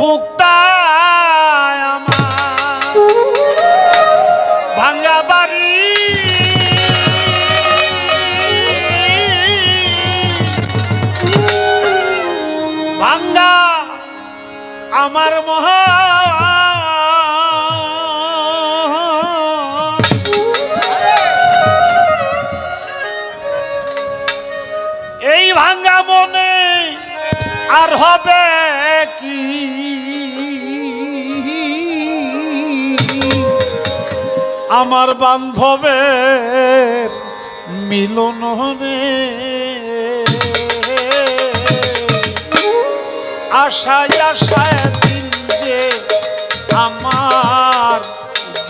বুকটা ভাঙ্গা বাড়ি। ভাঙ্গা আমার মহা এই ভাঙ্গা মনে আর হবে আমার বান্ধবের মিলন রে আশায় আশায় দিন যে আমার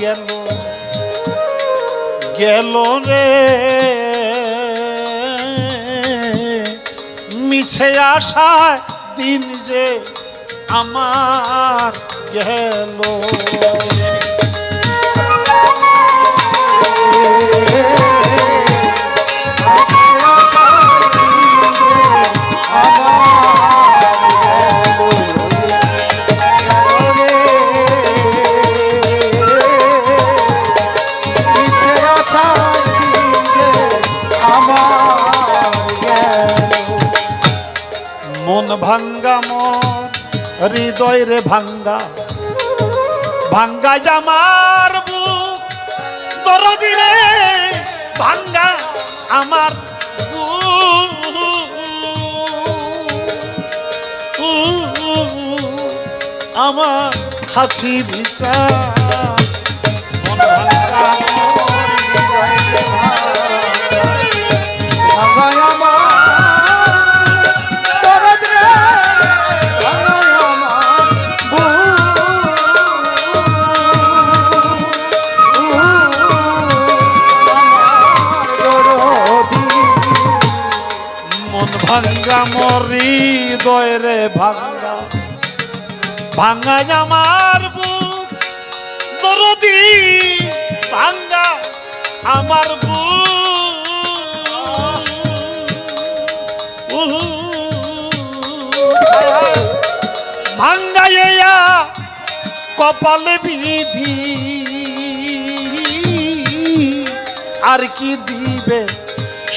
গেল গেল রে। মিছে আশায় দিন যে আমার গেল। মন হৃদয় রে ভাঙ্গা ভাঙ্গা জামার বুক দরদি রে ভাঙ্গা আমার। আমার হাসি বিচার ভাঙ্গা ভাঙ্গা আমার বুক দরদি ভাঙ্গা আমার বুক। ভাঙ্গা এয়া কপাল বিধি। আর কি দিবে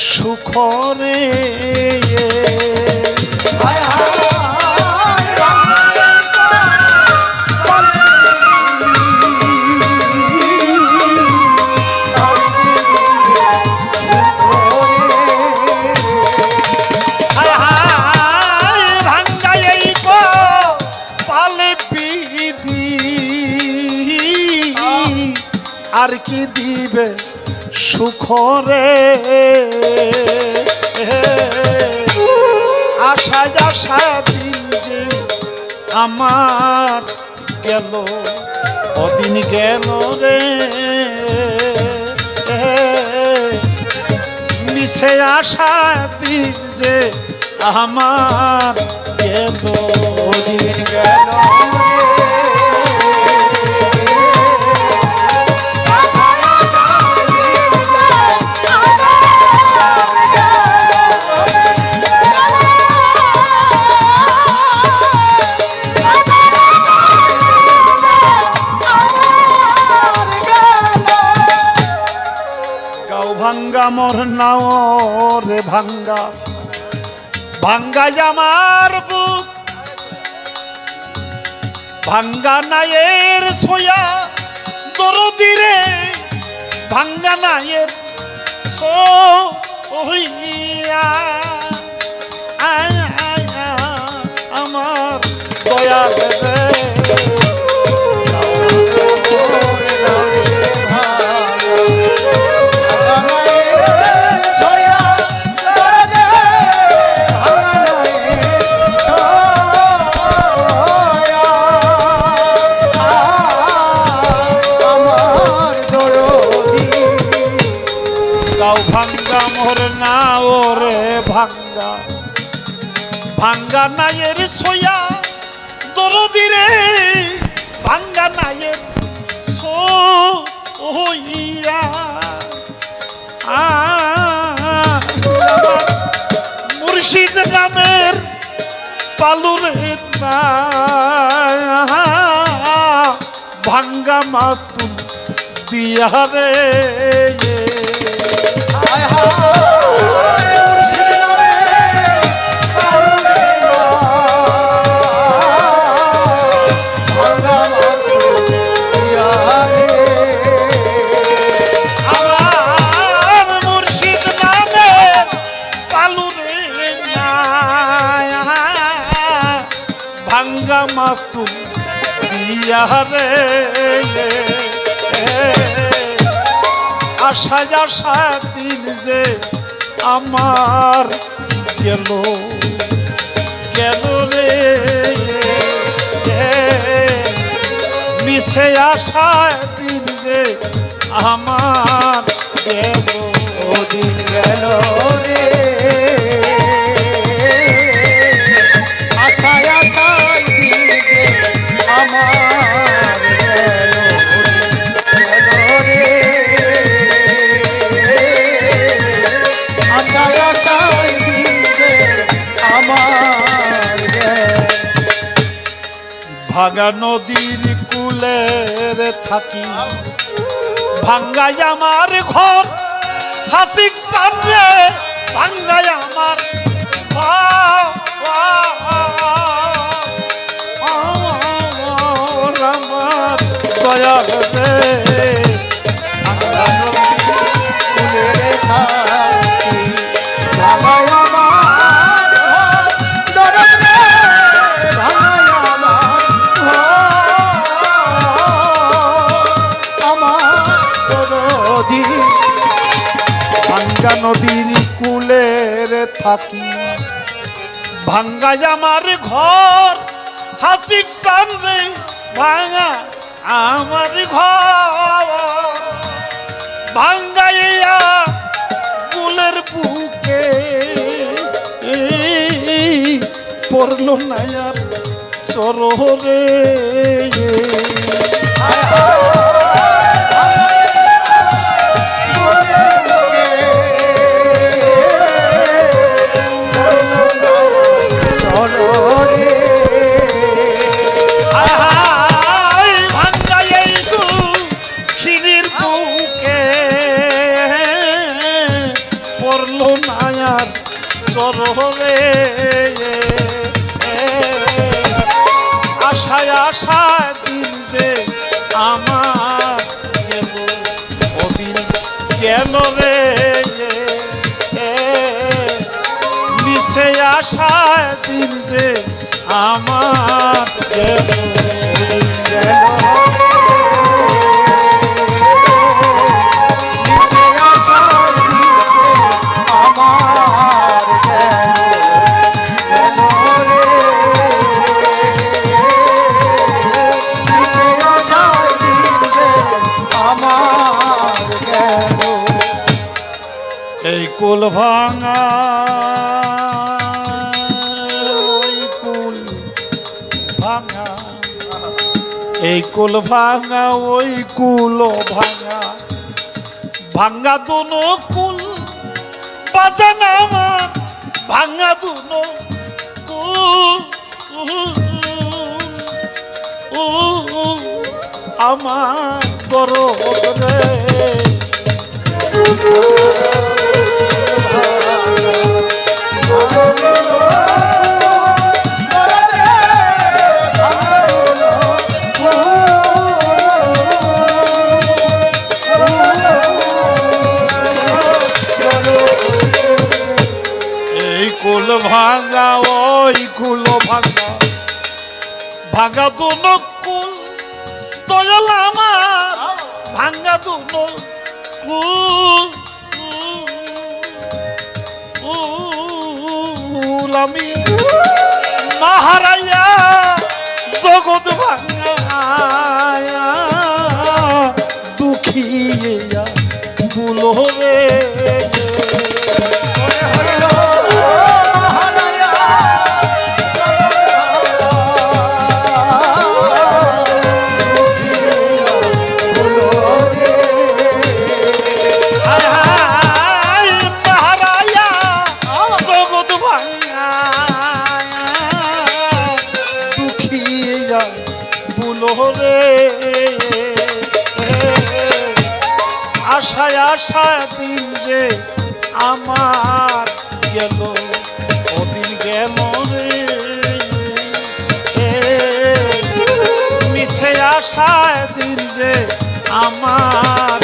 সুখরে? হায় হায়। আর কি দিবে সুখরে? আশা আশা যে আমার গেল, অদিন গেল রে। মিশে আশা দিন যে আমার গেল দিন গেল মোর নাও রে ভাঙ্গা। ভাঙ্গা আমার বুক। ভাঙ্গা নায়ের সোয়া দরদিরে ভাঙ্গা নায়ের সোইয়া ভাঙ্গা নায়ের ছোয়া দরদিরে ভাঙ্গা নায়ের সো হইয়া আমার মুর্শিদ নামের পালুরে না ভাঙ্গা মাছ তুল দিয়া রে। হায় হায়। আশা আশা দিন যে আমার গেল। গেল রে মিশে আশা দিন যে আমার গেল। দিন গেল রে। ভাঙা নদীর কুলে থাকি। ভাঙ্গাই আমার ঘর হাসি সামনে ভাঙ্গাই আমার থাকি। ভাঙ্গা আমার ঘর, হাসির সামনে ভাঙা আমার ঘর। ভাঙ্গাইয়া কুলের বুকে, পড়ল না আর চররে গেল রে মিশে আশায় দিন যে আমার গেল কুল ভাঙা ভাঙা এই কুল ভাঙা ওই কুল ভাঙা ভাঙা দুনো কুল বাজানা ভাঙা দুনো আমার গরব রে দিন যে আমার গেল ওদিন গেল মিশে আসায় দিন যে আমার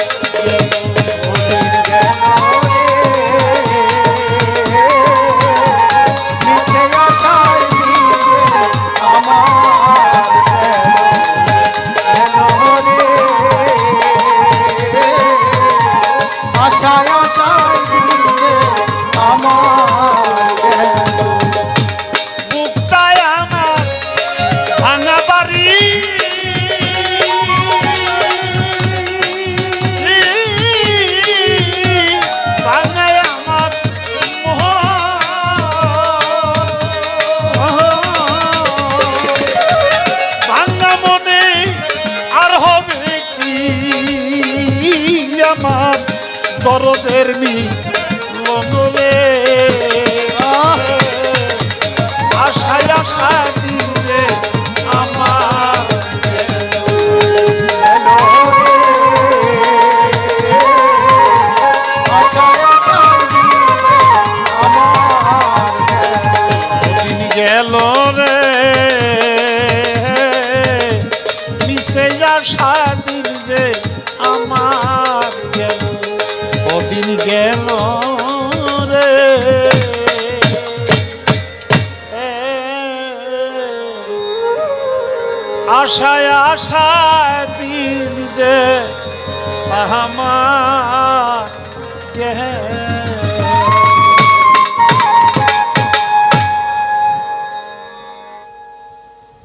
termi কেন রে? আশায় আশায় দিন যে আমার কেন